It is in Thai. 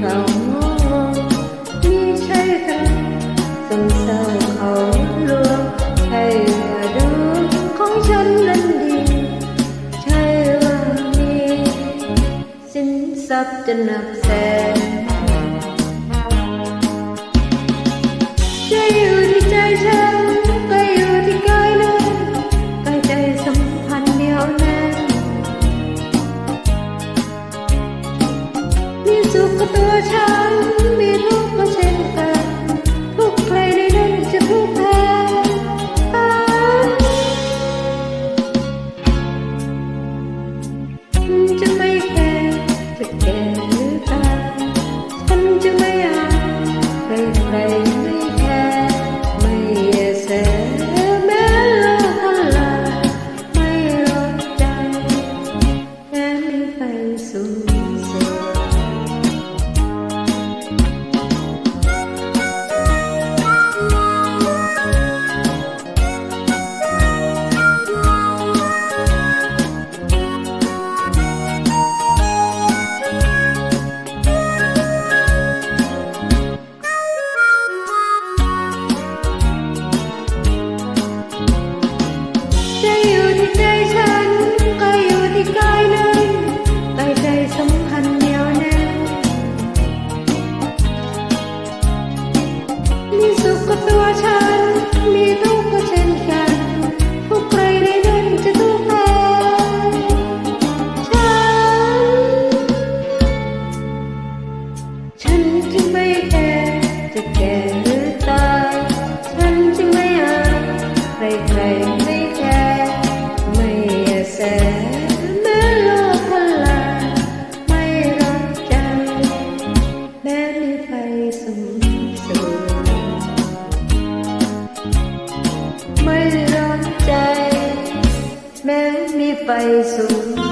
เรางงนี่ใช่รักสงสารเขาลวงให้ดูของฉันนั้นดีใช่ว่ามีสินทรัพย์จะหนักแสน ข ฉันมีทุ ไปสู่